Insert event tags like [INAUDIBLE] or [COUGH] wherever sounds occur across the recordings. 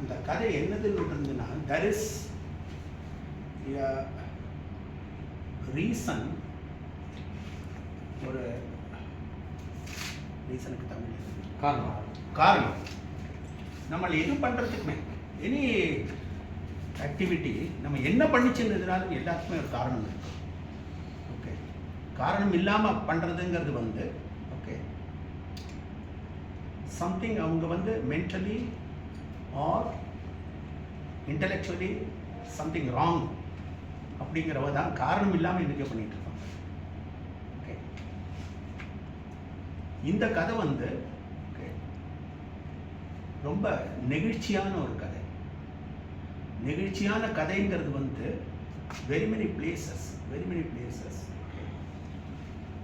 அந்த கதை என்னதுன்னு இருந்ததுன்னா தர் இஸ் ரீசன் ஒரு ரீசனுக்கு தமிழ்? காரணம். காரணம். நம்ம எது பண்ணுறதுக்குமே எனி ஆக்டிவிட்டி நம்ம என்ன பண்ணிச்சுன்றதுனால எல்லாத்துக்குமே ஒரு காரணம் இருக்கு. ஓகே காரணம் இல்லாமல் பண்ணுறதுங்கிறது வந்து ஓகே சம்திங் அவங்க வந்து mentally or intellectually something wrong அப்படிங்கிறவ தான் காரணம் இல்லாமல் இன்றைக்கி பண்ணிகிட்டு இருக்காங்க ஓகே இந்த கதை வந்து ரொம்ப நெகிழ்ச்சியான ஒரு கதை. நெகிழ்ச்சியான கதைங்கிறது வந்து very many places very many places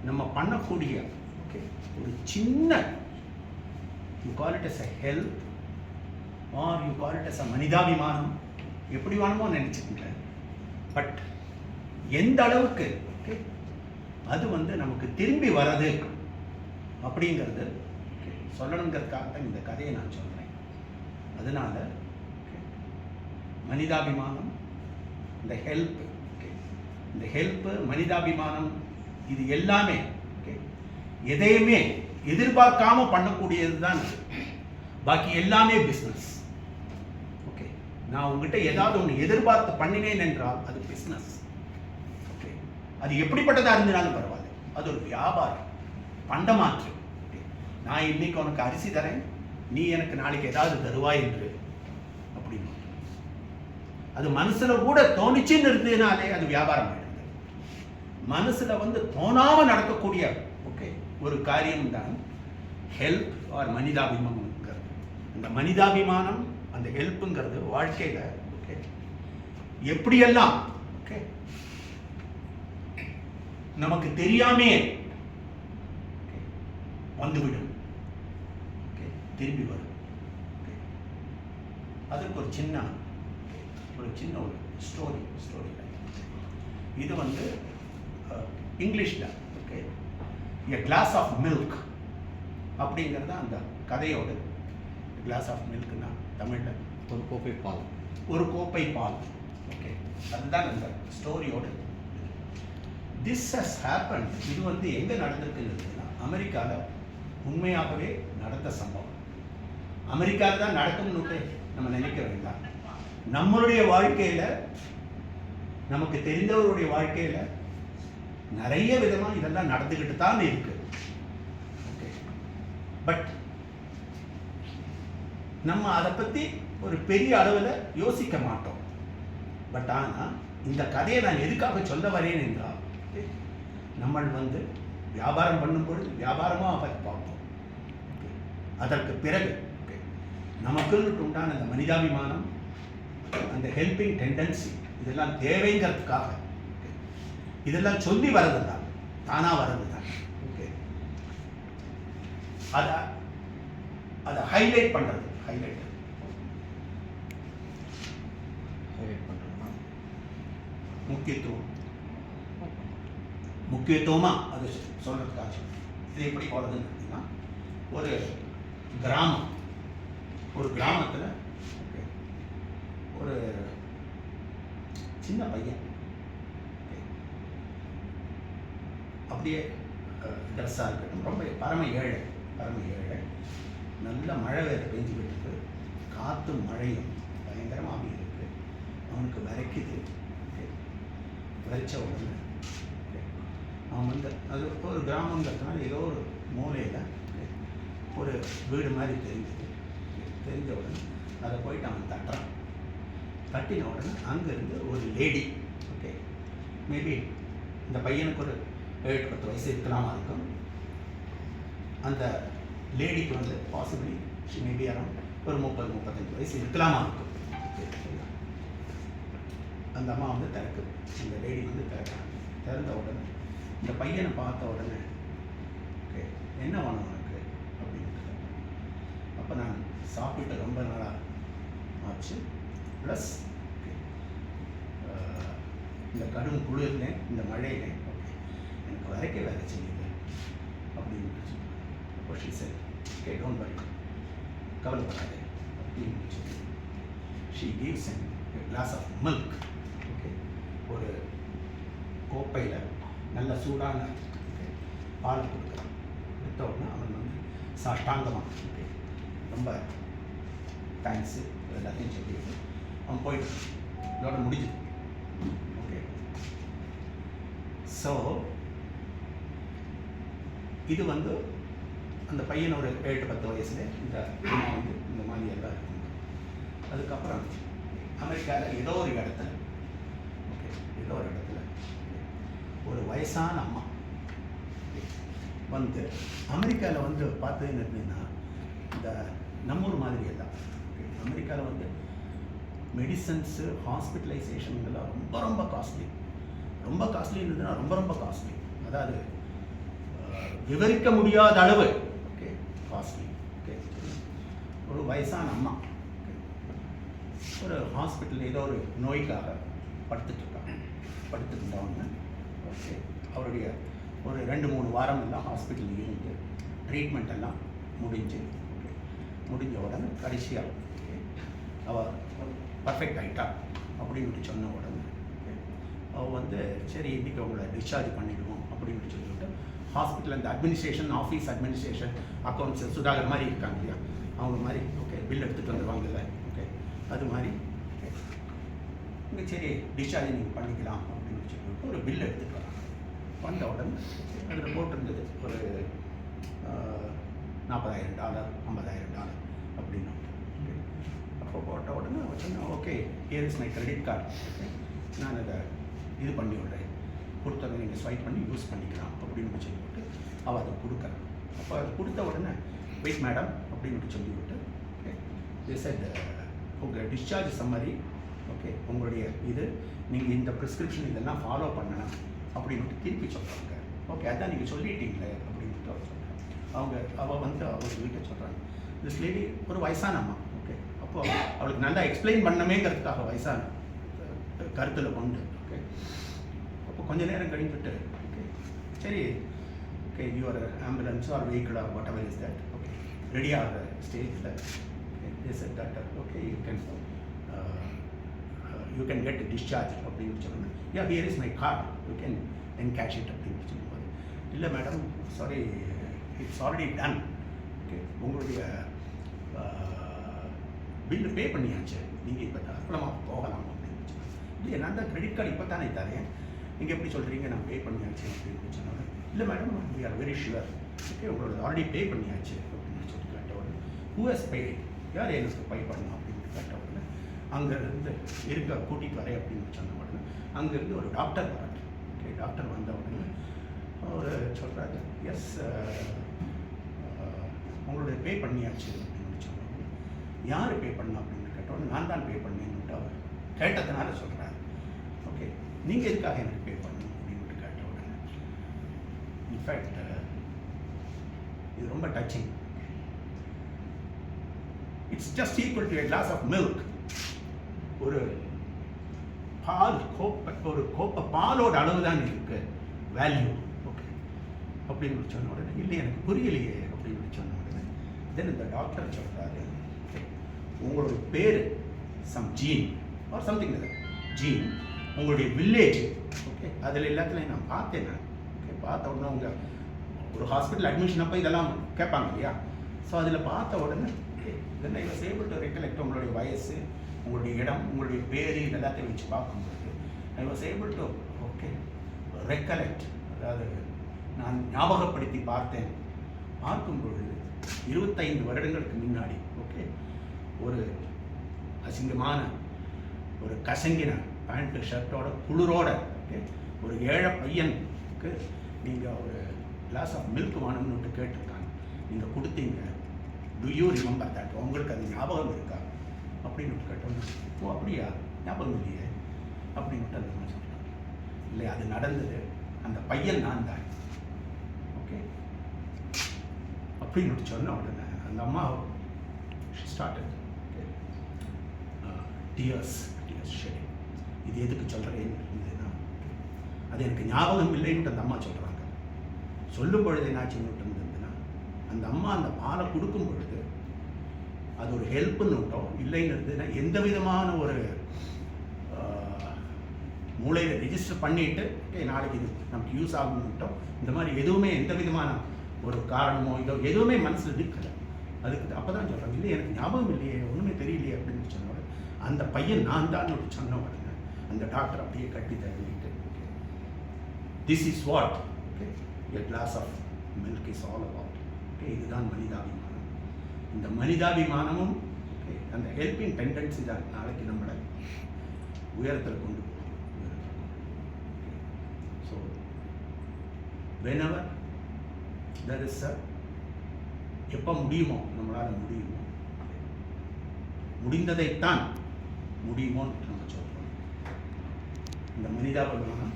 நம்ம பண்ணக்கூடிய ஓகே ஒரு சின்ன you call it as a health or you call it a மனிதாபிமானம் எப்படி வேணுமோ நினச்சிக்கிட்டேன். பட் எந்த அளவுக்கு அது வந்து நமக்கு திரும்பி வர்றது அப்படிங்கிறது சொல்லணுங்கிறதுக்காக தான் இந்த கதையை நான் சொல்கிறேன் அதனால் மனிதாபிமானம் இந்த ஹெல்ப் இந்த ஹெல்ப்பு மனிதாபிமானம் இது எல்லாமே எதையுமே எதிர்பார்க்காம பண்ணக்கூடியது தான் பாக்கி எல்லாமே பிஸ்னஸ் நான் உங்ககிட்ட ஏதாவது ஒன்று எதிர்பார்த்து பண்ணினேன் என்றால் அது பிஸ்னஸ் ஓகே அது எப்படிப்பட்டதாக இருந்தாலும் பரவாயில்ல. அது ஒரு வியாபாரம். பண்டமாற்று நான் இன்னைக்கு உனக்கு அரிசி தரேன். நீ எனக்கு நாளைக்கு ஏதாவது தருவாய் என்று அப்படின்னு. அது மனசுல கூட தோணிச்சுன்னு இருந்ததுனாலே அது வியாபாரம் ஆயிடுது. மனசுல வந்து தோணாம நடக்கக்கூடிய ஓகே ஒரு காரியம் தான் ஹெல்ப் ஆர் மனிதாபிமானம்ங்கிறது. அந்த மனிதாபிமானம் அந்த ஹெல்ப்புங்கிறது வாழ்க்கையில் ஓகே எப்படியெல்லாம் ஓகே நமக்கு தெரியாமே வந்துவிடும் ஓகே திரும்பி வரும் okay. அதுக்கு ஒரு சின்ன ஒரு சின்ன ஒரு ஸ்டோரி ஸ்டோரி இது வந்து இங்கிலீஷில் okay a glass of milk அப்படிங்கிறது அந்த கதையோட கிளாஸ் ஆஃப் மில்க்னா தமிழில் ஒரு கோப்பை பால். ஒரு கோப்பை பால். ஓகே அதுதான் அந்த ஸ்டோரியோட திஸ் ஹஸ் ஹேப்பன் இது வந்து எங்கே நடந்திருக்குன்னா அமெரிக்காவில் உண்மையாகவே நடந்த சம்பவம். அமெரிக்காவில் தான் நடக்கும்னு நம்ம நினைக்க வேண்டாம். நம்மளுடைய வாழ்க்கையில் நமக்கு தெரிந்தவருடைய வாழ்க்கையில் நிறைய விதமாக இதெல்லாம் நடந்துக்கிட்டு தான் இருக்கு. ஓகே பட் நம்ம அதை பற்றி ஒரு பெரிய அளவில் யோசிக்க மாட்டோம். பட் ஆனால் இந்த கதையை நான் எதுக்காக சொல்ல வரேன் என்றால் நம்ம வந்து வியாபாரம் பண்ணும் பொழுது வியாபாரமாக பார்த்து பார்ப்போம் அதற்கு பிறகு நமக்குன்னு உண்டான அந்த மனிதாபிமானம் அந்த ஹெல்பிங் டெண்டன்சி இதெல்லாம் தேவைங்கிறதுக்காக இதெல்லாம் சொல்லி வர்றது தான் தானாக வர்றது தான் ஓகே? அதை அதை ஹைலைட் பண்ணுறது ஹைலைட் ஹைலைட் பண்ணுறோம்னா முக்கியத்துவம். முக்கியத்துவமாக அது சொல்கிறதுக்காக இது எப்படி போகிறதுன்னு பார்த்தீங்கன்னா ஒரு கிராமம். ஒரு கிராமத்தில் ஒரு சின்ன பையன் அப்படியே ட்ரெஸ்ஸாக இருக்கட்டும். ரொம்ப பரம ஏழை பரம ஏழை. நல்ல மழை வேறு பெஞ்சுக்கிட்டு இருக்கு காற்றும் மழையும் பயங்கரமாக இருக்கு. அவனுக்கு வரைக்குது. வரைச்ச உடனே. அவன் வந்து அது ஒரு கிராமங்கிறதுனால ஏதோ ஒரு மூலையில் ஒரு வீடு மாதிரி தெரிஞ்சது. தெரிஞ்ச உடனே அதை போயிட்டு அவன் தட்டுறான். தட்டின உடனே அங்கேருந்து ஒரு லேடி ஓகே மேபி இந்த பையனுக்கு ஒரு ஏழு பத்து வயசு இருக்கலாமா இருக்கும். அந்த லேடிக்கு வந்து பாசிபிளி மேபி அரௌண்ட் ஒரு முப்பது முப்பத்தஞ்சு வயசு இருக்கலாமா? இருக்கும் அந்த அம்மா வந்து திறக்குது அந்த லேடி வந்து திறக்கிறாங்க திறந்த உடனே இந்த பையனை பார்த்த உடனே ஓகே என்ன வேணும் உனக்கு? அப்படின்னு அப்போ நான் சாப்பிட்டு ரொம்ப நாளாக ஆச்சு. ப்ளஸ் இந்த கடும் குளிர்ல இந்த மழையில எனக்கு வரைக்கும் வேலை செய்யுது. அப்படின்னு what she said. Okay don't worry. கவலைப்படாதே அப்படின்னு she gives and glass of milk okay ஒரு கோப்பையில் நல்ல சூடான okay, பால் கொடுக்குறான் கொடுத்த உடனே அவன் வந்து சாஷ்டாங்கமாக okay, ரொம்ப தேங்க்ஸு எல்லாத்தையும் சொல்லிட்டு அவன் போயிட்டு இதோட முடிஞ்சுது ஓகே ஸோ இது வந்து அந்த பையன் ஒரு ஏழு பத்து வயசில் இந்த அம்மா வந்து இந்த மாதிரி எல்லாம் இருக்குங்க அதுக்கப்புறம் அமெரிக்காவில் ஏதோ ஒரு இடத்துல ஓகே ஏதோ ஒரு இடத்துல ஒரு வயசான அம்மா வந்து அமெரிக்காவில் வந்து பார்த்ததுன்னு இருந்தீங்கன்னா இந்த நம்மூர் மாதிரி எல்லாம் அமெரிக்காவில் வந்து மெடிசன்ஸு ஹாஸ்பிட்டலைசேஷன்லாம் ரொம்ப ரொம்ப காஸ்ட்லி ரொம்ப காஸ்ட்லி இருந்ததுன்னா ரொம்ப ரொம்ப காஸ்ட்லி அதாவது விவரிக்க முடியாத அளவு காஸ்ட்லி ஓகே ஒரு வயசான அம்மா ஒரு ஹாஸ்பிட்டல் ஏதோ ஒரு நோய்க்காக படுத்துட்டு இருக்காங்க படுத்துட்டு ஓகே அவருடைய ஒரு ரெண்டு மூணு வாரம் எல்லாம் ஹாஸ்பிட்டலில் இருந்து ட்ரீட்மெண்ட் எல்லாம் முடிஞ்சு முடிஞ்ச உடனே கடைசியாக அவள் பர்ஃபெக்ட் ஆயிட்டா அப்படின்னு சொன்ன உடனே அவள் வந்து சரி இன்றைக்கி அவங்கள டிஸ்சார்ஜ் பண்ணிடுவோம் அப்படின்னு சொல்லிவிட்டு ஹாஸ்பிட்டல் அந்த administration office administration accounts Sudhakar மாதிரி இருக்காங்க இல்லையா? அவங்க மாதிரி ஓகே பில் எடுத்துகிட்டு வந்துடுவாங்கல்ல ஓகே அது மாதிரி ஓகே இங்கே சரி டிஸ்சார்ஜ் நீங்கள் பண்ணிக்கலாம் அப்படின்னு சொல்லிட்டு ஒரு பில் எடுத்துகிட்டு வராங்க. வந்த உடனே அதில் போட்டிருந்தது ஒரு நாற்பதாயிரம் டாலர் ஐம்பதாயிரம் டாலர் அப்படின்னு. அப்போ போட்ட உடனே அவன் okay here is my credit card நான் அதை இது பண்ணி விடுறேன் கொடுத்தவங்க நீங்கள் ஸ்வைப் பண்ணி யூஸ் பண்ணிக்கலாம் அப்படின்னு சொல்லிவிட்டு அவள் அதை கொடுக்குறான் அப்போ அதை கொடுத்த உடனே வெயிட் மேடம் அப்படின்னு சொல்லிவிட்டு ஓகே said உங்கள் டிஸ்சார்ஜ் சம்மரி ஓகே உங்களுடைய இது நீங்கள் இந்த ப்ரிஸ்கிரிப்ஷன் இதெல்லாம் ஃபாலோ பண்ணணும் அப்படின்னு திருப்பி சொல்கிறாங்க ஓகே அதான் நீங்கள் சொல்லிட்டீங்களே அப்படின்ட்டு அவர் சொல்கிறாங்க அவங்க அவள் வந்து அவங்க வீட்டை சொல்கிறாங்க திஸ் லேடி ஒரு வயசான அம்மா ஓகே அப்போ அவளுக்கு நல்லா எக்ஸ்பிளைன் பண்ணமேங்கிறதுக்காக வயசான கருத்தில் கொண்டு கொஞ்ச நேரம் கழிப்பிட்டு ஓகே சரி okay your ambulance or vehicle or whatever is that okay ready ஆகிற ஸ்டேஜில் okay said okay you can you can get discharge அப்படின்னு சொன்னேன் yeah here is my card you can encash it அப்படின்னு சொல்லும்போது இல்லை madam sorry it's already done okay உங்களுடைய uh, bill pay பண்ணியாச்சு நீங்கள் இப்போ தாராளமாக போகலாம் அப்படின்னு சொன்னாங்க. இல்லையா நான் தான் கிரெடிட் கார்டு இப்போ தானே தரேன். நீங்கள் எப்படி சொல்கிறீங்க நான் பே பண்ணியாச்சு அப்படின்னு சொன்னாங்க. இல்லை madam we are very sure okay உங்களோட ஆல்ரெடி பே பண்ணியாச்சு அப்படின்னு சொல்லி கேட்ட உடனே ஹூ பே யார் எனக்கு பே பண்ணணும் அப்படின்னு கேட்ட உடனே அங்கேருந்து இருக்க கூட்டிகிட்டு வரேன் அப்படின்னு சொன்ன உடனே அங்கேருந்து ஒரு டாக்டர் வராங்க ஓகே டாக்டர் வந்த உடனே அவர் சொல்கிறாரு எஸ் உங்களுடைய பே பண்ணியாச்சு. அப்படின்னு சொன்னாங்க யார் பே பண்ணா? அப்படின்னு கேட்டோன்னே நான் தான் பே பண்ணேன்னுட்டு அவர் கேட்டதுனால சொல்கிறார் ஓகே நீங்கள் எதுக்காக எனக்கு பே பண்ணணும் அப்படின்னு கேட்ட உடனே இன்ஃபேக்ட் uh, இது ரொம்ப touching it's just equal to glass of milk ஒரு பால் கோப்பை ஒரு கோப்பை பாலோட அளவு தான் இருக்கு. வேல்யூ ஓகே அப்படின்னு சொன்ன உடனே இல்லை எனக்கு புரியலையே அப்படின்னு சொன்ன உடனே தென் இந்த டாக்டர் சொல்கிறாரு உங்களோட பேர் some gene or something gene உங்களுடைய வில்லேஜ் ஓகே அதில் எல்லாத்துலையும் நான் பார்த்தேன் நான். பார்த்த உடனே அவங்க ஒரு ஹாஸ்பிட்டல் அட்மிஷன் அப்போ இதெல்லாம் கேட்பாங்க இல்லையா? ஸோ அதில் பார்த்த உடனே okay then I do recollect உங்களுடைய வயசு உங்களுடைய இடம் உங்களுடைய பேர் இது எல்லாத்தையும் வச்சு பார்க்கும்போது I was able to okay recollect அதாவது நான் ஞாபகப்படுத்தி பார்த்தேன். பார்க்கும் பொழுது இருபத்தைந்து வருடங்களுக்கு முன்னாடி ஓகே ஒரு அசிங்கமான ஒரு கசங்கின பேண்ட்டு ஷர்ட்டோட குளிரோட ஓகே ஒரு ஏழை பையனுக்கு நீங்கள் ஒரு கிளாஸ் ஆஃப் மில்க் வேணும்னு கேட்டிருக்காங்க. நீங்கள் கொடுத்தீங்க. டு யூ ரிமெம்பர் தட் உங்களுக்கு அது ஞாபகம் இருக்கா? அப்படின்னு கேட்டோம் ஓ அப்படியா? ஞாபகம் இல்லையே. அப்படின்னு அந்த அம்மா சொல்கிறாங்க இல்லை அது நடந்தது. அந்த பையன் நான் தான். ஓகே அப்படின்னு சொன்ன உடனே அந்த அம்மா ஸ்டார்டட் டியர்ஸ் டியர்ஸ் ஷெடிங் இது எதுக்கு சொல்கிறேன்னு இருந்ததுன்னா அது எனக்கு ஞாபகம் இல்லைன்ட்டு அந்த அம்மா சொல்கிறேன் சொல்லும் பொழுது என்னாச்சுன்னு இருந்ததுன்னா அந்த அம்மா அந்த பாலை கொடுக்கும் பொழுது அது ஒரு ஹெல்ப்னு விட்டோம் இல்லைன்னு இருந்ததுன்னா எந்த விதமான ஒரு மூளையில் ரெஜிஸ்டர் பண்ணிட்டு நாளைக்கு இது நமக்கு யூஸ் ஆகும்னு விட்டோம் இந்த மாதிரி எதுவுமே எந்த விதமான ஒரு காரணமோ இதோ எதுவுமே மனசில் நிற்கல. அதுக்கு அப்போ தான் சொல்கிறேன் இல்லை எனக்கு ஞாபகம் இல்லையே ஒன்றுமே தெரியலையே அப்படின்னு சொன்னவர் அந்த பையன் நான் தான் ஒரு சொன்ன உடனே அந்த டாக்டர் அப்படியே கட்டி தள்ளிட்டு this is what okay a glass of milk is all about okay இதுதான் மனிதாபிமானம். இந்த மனிதாபிமானமும் ஓகே அந்த ஹெல்பிங் டெண்டன்சி தான் நாளைக்கு நம்மளை உயரத்தில் கொண்டு போகும். So whenever there is a எப்போ முடியுமோ நம்மளால் முடியுமோ முடிந்ததைத்தான் முடியுமோன்னு நம்ம சொல்கிறோம் இந்த மனிதாபிமானம்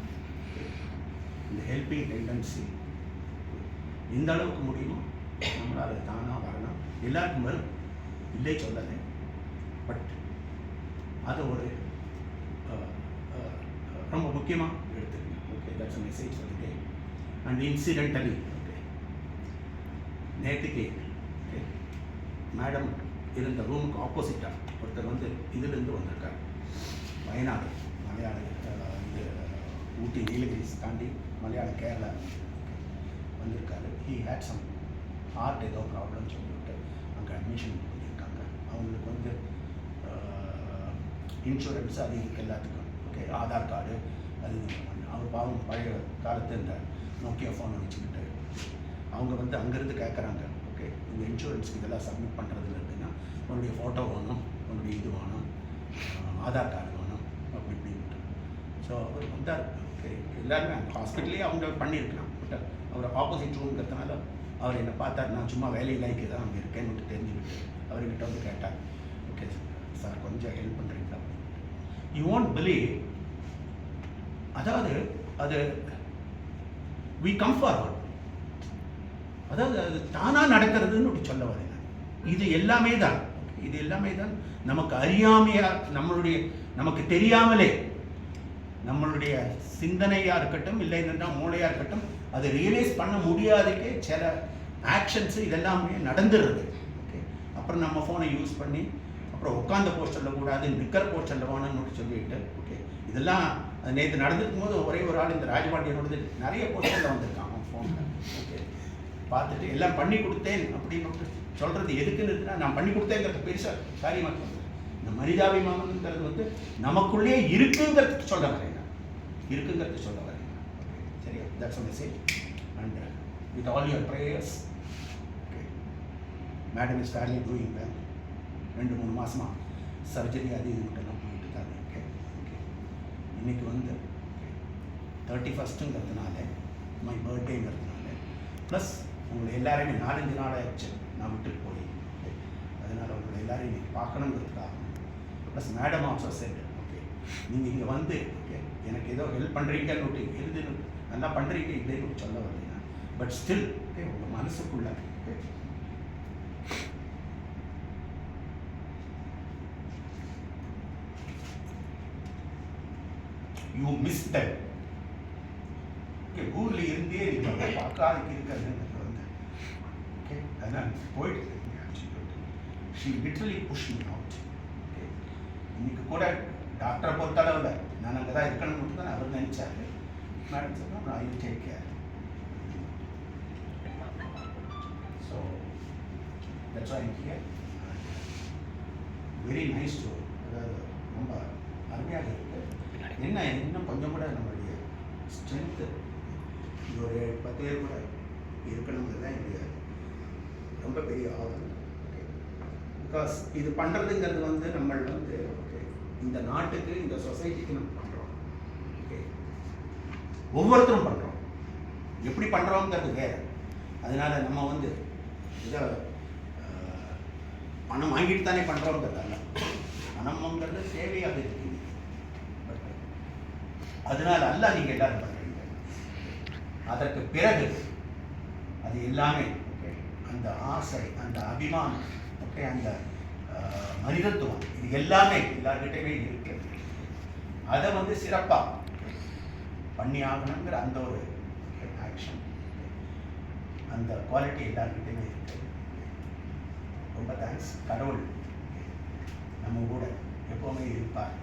இந்த ஹெல்பிங் டெண்டன்சி எந்த அளவுக்கு முடியுமோ நம்மளால் அதை தானாக வரலாம் எல்லாருக்கும் வரும். இல்லை சொல்லலை பட் அதை ஒரு ரொம்ப முக்கியமாக எடுத்துக்கணும் okay that's message for day and incidentally okay நேற்றுக்கு ஓகே மேடம் இருந்த ரூமுக்கு ஆப்போசிட்டாக ஒருத்தர் வந்து இதிலிருந்து வந்திருக்கார். வயநாடு மலையாள இது ஊட்டி நீலகிரிஸ் தாண்டி மலையாள கேரளா. வந்திருக்காரு. ஹி ஹேட் சம் ஹார்ட் ஏதோ ப்ராப்ளம் சொல்லிவிட்டு அங்கே அட்மிஷன் பண்ணியிருக்காங்க. அவங்களுக்கு வந்து இன்சூரன்ஸ் அது இதுக்கு எல்லாத்துக்கும் ஓகே ஆதார் கார்டு அது அவர் பாவம் பழைய காலத்து இந்த நோக்கியா ஃபோனை வச்சுக்கிட்டு அவங்க வந்து அங்கேருந்து கேட்குறாங்க ஓகே இந்த இன்சூரன்ஸ்க்கு இதெல்லாம் சப்மிட் பண்ணுறதுல இருக்குன்னா உன்னுடைய ஃபோட்டோ வேணும் உன்னுடைய இது வேணும் ஆதார் கார்டு வேணும் அப்படி இப்படின்ட்டு. ஸோ அவர் வந்தார் ஓகே எல்லாருமே ஹாஸ்பிட்டல்லேயே அவங்க பண்ணியிருக்கலாம். அவர் ஆப்போசிட் ரூம்ங்கிறதுனால அவர் என்னை பார்த்தார். நான் சும்மா வேலையில்லாய்க்கு தான் அங்கே இருக்கேன்னு தெரிஞ்சுக்கிட்டு அவர்கிட்ட வந்து கேட்டார். ஓகே சார் கொஞ்சம் ஹெல்ப் பண்ணுறீங்களா யூ வாண்ட் பிலீவ் அதாவது அது வி கம் ஃபார்வர்ட் அதாவது அது தானாக நடக்கிறதுன்னு அப்படி சொல்ல வரேன் இது எல்லாமே தான். இது எல்லாமே தான் நமக்கு அறியாமையா நம்மளுடைய நமக்கு தெரியாமலே நம்மளுடைய சிந்தனையா இருக்கட்டும் இல்லை என்னென்னா மூளையாக இருக்கட்டும் அது ரியலைஸ் பண்ண முடியாதுக்கே சில ஆக்ஷன்ஸு இதெல்லாமே நடந்துடுறது ஓகே அப்புறம் நம்ம ஃபோனை யூஸ் பண்ணி அப்புறம் உட்காந்த போஸ்டரில் கூடாது நிற்கிற போஸ்டரில் வேணும்னு சொல்லிட்டு ஓகே இதெல்லாம் நேற்று நடந்துருக்கும் போது ஒரே ஒரு ஆள் இந்த ராஜபாண்டியனோடது நிறைய போஸ்டரில் வந்திருக்கான் அவன் ஃபோனில் ஓகே பார்த்துட்டு எல்லாம் பண்ணி கொடுத்தேன் அப்படின்னு சொல்கிறது எதுக்குன்னு இருக்குன்னா நான் பண்ணி கொடுத்தேங்கிறது பெருசாக காரியமாக சொல்றேன் இந்த மனிதாபிமானங்கிறது வந்து நமக்குள்ளே இருக்குங்கிறதுக்கு சொல்ல வரேன் இருக்குங்கிறது சொல்ல தட்ஸ் நான். Uh, okay, சரியா that's and with all your prayers okay madam is fairly doing well ரெண்டு மூணு மாதமாக சர்ஜரி அது இது மட்டும்லாம் போயிட்டு தான் ஓகே ஓகே இன்றைக்கி வந்து தேர்ட்டி ஃபஸ்ட்டுங்கிறதுனால மை பர்த்டேங்கிறதுனால ப்ளஸ் உங்களை எல்லாரையுமே நாலஞ்சு நாள் ஆயிடுச்சு நான் விட்டுட்டு போய் அதனால் அதனால உங்களை எல்லாரையும் இன்றைக்கி பார்க்கணுங்கிறதுக்காக plus madam also said okay நீங்கள் இங்கே வந்து ஓகே எனக்கு ஏதோ ஹெல்ப் பண்ணுறீங்கன்னு விட்டு எழுது நல்லா பண்ணுறீங்க இல்லைன்னு சொல்ல வரலைங்க பட் ஸ்டில் ஓகே உங்கள் மனசுக்குள்ள யூ மிஸ் தட் ஓகே ஊரில் இருந்தே நீங்கள் பார்க்காதுக்கு இருக்கிறது வந்து ஓகே அதனால் போயிட்டு she literally push me out okay இன்னைக்கு கூட டாக்டரை பொறுத்தளவில் நான் அங்கே தான் இருக்கணும்னு தான் அவர் நினச்சார். மேடம் சொன்னால் நான் take care. So, so why I'm here. Very nice story அதாவது ரொம்ப அருமையாக இருக்குது என்ன இன்னும் கொஞ்சம் கூட நம்மளுடைய ஸ்ட்ரென்த்து இது ஒரு பத்து பேர் கூட இருக்கணுங்கிறது தான் என்னுடைய ரொம்ப பெரிய ஆவல் பிகாஸ் இது பண்ணுறதுங்கிறது வந்து நம்ம வந்து ஓகே இந்த நாட்டுக்கு இந்த சொசைட்டிக்கு நம்ம ஒவ்வொருத்தரும் பண்ணுறோம் எப்படி பண்ணுறோங்கிறது வேறு. அதனால நம்ம வந்து இதை பணம் வாங்கிட்டு தானே பண்ணுறோங்கிறது அல்ல பணம்ங்கிறது சேவையாக இருக்குது. பட் அதனால அல்ல நீங்கள் எல்லாரும் பண்ணுறீங்க அதற்கு பிறகு அது எல்லாமே ஓகே அந்த ஆசை அந்த அபிமானம் ஓகே அந்த மனிதத்துவம் இது எல்லாமே எல்லார்கிட்டையுமே இருக்கிறது. அதை வந்து சிறப்பாக பண்ணி ஆகணுங்கிற அந்த ஒரு ஆக்ஷன் அந்த குவாலிட்டி எல்லாருக்கிட்டையுமே இருக்கு. ரொம்ப தேங்க்ஸ் கடவுள் எப்போவுமே இருப்பார்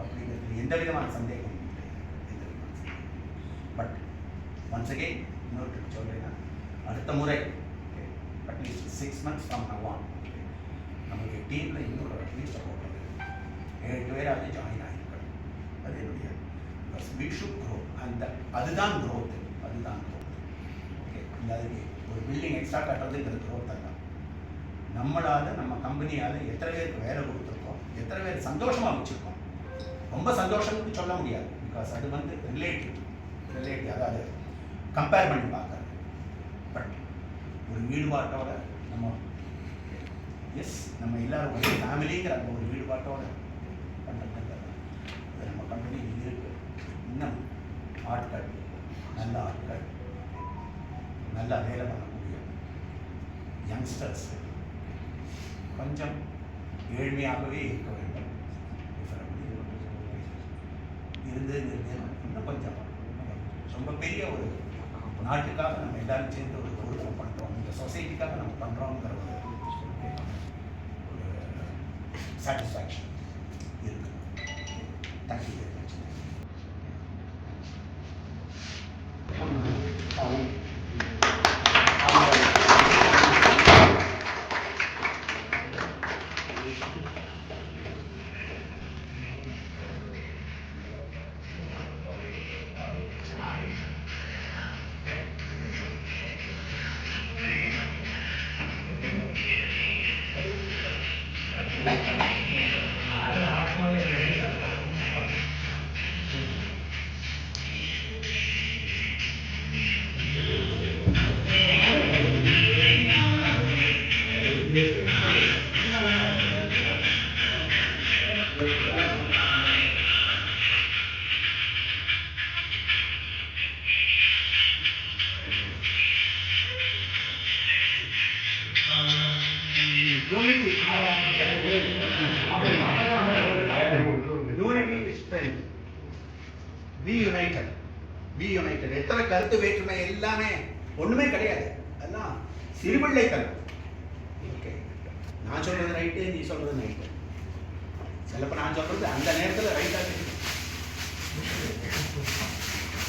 அப்படிங்கிறது எந்த விதமான சந்தேகமும் இல்லை. எந்த விதமான சந்தேகம் பட் ஒன்ஸ் அகெயின் இன்னொரு சொல்கிறேன்னா அடுத்த முறை at least six months from now on நமக்கு டீமில் இன்னொரு அட்லீஸ்ட் ஒரு ஏழு பேராவது ஜாயின் ஆகிருக்கணும் அது என்னுடைய வி ஷுட் க்ரோ அந்த அதுதான் க்ரோத் அதுதான் க்ரோத் ஓகே இல்லாதது ஒரு பில்டிங் எக்ஸ்ட்ரா கட்டுறதுங்கிறது க்ரோத் அல்ல. நம்மளால் நம்ம கம்பெனியால் எத்தனை பேருக்கு வேலை கொடுத்துருக்கோம்? எத்தனை பேர் சந்தோஷமாக வச்சுருக்கோம்? ரொம்ப சந்தோஷம்னு சொல்ல முடியாது. பிகாஸ் அது வந்து ரிலேட்டிவ் ரிலேட்டிவ் அதாவது கம்பேர் பண்ணி பார்க்குறது. பட் ஒரு ஈடுபாட்டோட நம்ம எஸ் நம்ம எல்லாரும் ஒரே ஃபேமிலிங்கிற அந்த ஒரு ஈடுபாட்டோட பண்ணுறதுங்கிறது நம்ம கம்பெனி இருக்குது இன்னும் ஆட்கள் நல்ல ஆட்கள். நல்லா வேலை பண்ணக்கூடிய யங்ஸ்டர்ஸ் கொஞ்சம் ஏழ்மையாகவே இருக்க வேண்டும். இருந்து இன்னும் கொஞ்சம் ரொம்ப பெரிய ஒரு நாட்டுக்காக நம்ம எல்லாரும் சேர்ந்து ஒரு பொருளை பண்ணுறோம் இந்த சொசைட்டிக்காக நம்ம பண்ணுறோங்கிற ஒரு சாட்டிஸ்ஃபேக்ஷன் இருக்கு. தேங்க்யூ வெரி ரைட்டு நீ சொல்றது நான் சொல்றது அந்த நேரத்தில் ரைட்டா தெரியும்.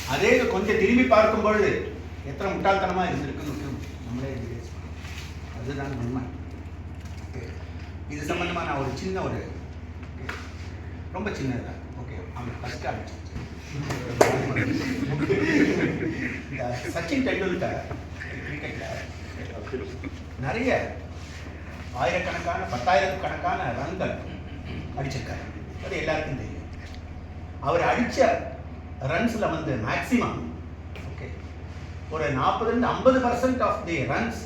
அதே கொஞ்சம் திரும்பி பார்க்கும் பொழுது எத்தனை முட்டாள்தனமா இருந்திருக்குன்னு நம்மளே அதுதான் உண்மை. இது சம்பந்தமா நான் ஒரு சின்ன ஒரு ரொம்ப சின்னதுதான் ஓகே அவங்க ஃபஸ்ட் ஆரம்பிச்சு [LAUGHS] சச்சின் டெண்டுல்கர் கிரிக்கெட்டில் நிறைய ஆயிரக்கணக்கான பத்தாயிரக்கணக்கான ரன்கள் அடிச்சிருக்காரு. அது எல்லாருக்கும் தெரியும். அவர் அடித்த ரன்ஸில் வந்து மேக்ஸிமம் ஓகே ஒரு நாற்பதுலேருந்து ஐம்பது பர்சன்ட் ஆஃப் தி ரன்ஸ்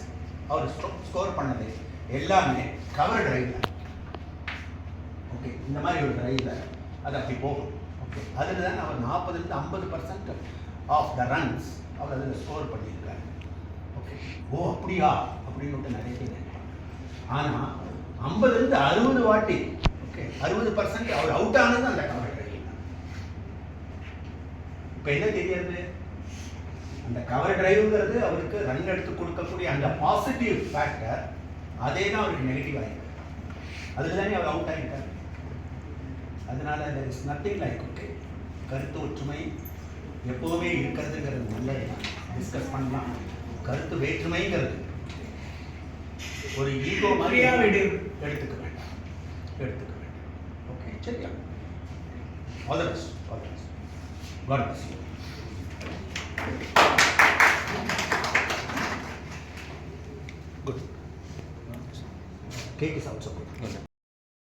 அவர் ஸ்கோர் பண்ணது எல்லாமே கவர் டிரைவில் ஓகே இந்த மாதிரி ஒரு டிரைவில் அது அப்படி போகும். ஓகே அதில் தான் அவர் நாற்பதுலேருந்து ஐம்பது பர்சன்ட் ஆஃப் த ரன்ஸ் அவர் அதில் ஸ்கோர் பண்ணியிருக்காரு. ஓகே ஓ அப்படியா? அப்படின்னு நிறைய பேர் ஆனால் ஐம்பதுலேருந்து அறுபது வாட்டி ஓகே அறுபது பர்சன்ட் அவர் அவுட் ஆனது அந்த கவர் டிரைவில் தான் இப்போ என்ன தெரியாது? அந்த கவர் டிரைவுங்கிறது அவருக்கு ரன் எடுத்து கொடுக்கக்கூடிய அந்த பாசிட்டிவ் ஃபேக்டர் அதே தான் அவருக்கு நெகட்டிவ் ஆகிருக்கு அதில் தானே அவர் அவுட் ஆகிட்டார் அதனால there is nothing like okay கருத்து ஒற்றுமை எப்போவுமே இருக்கிறதுங்கிறது நல்லது டிஸ்கஸ் பண்ணலாம். கருத்து வேற்றுமைங்கிறது ஒரு ஈகோ மாதிரியா எடுத்துக்க வேண்டாம் எடுத்துக்க வேண்டாம் ஓகே சரியா all the best all the best bless you. Good. Cake is also good. Okay.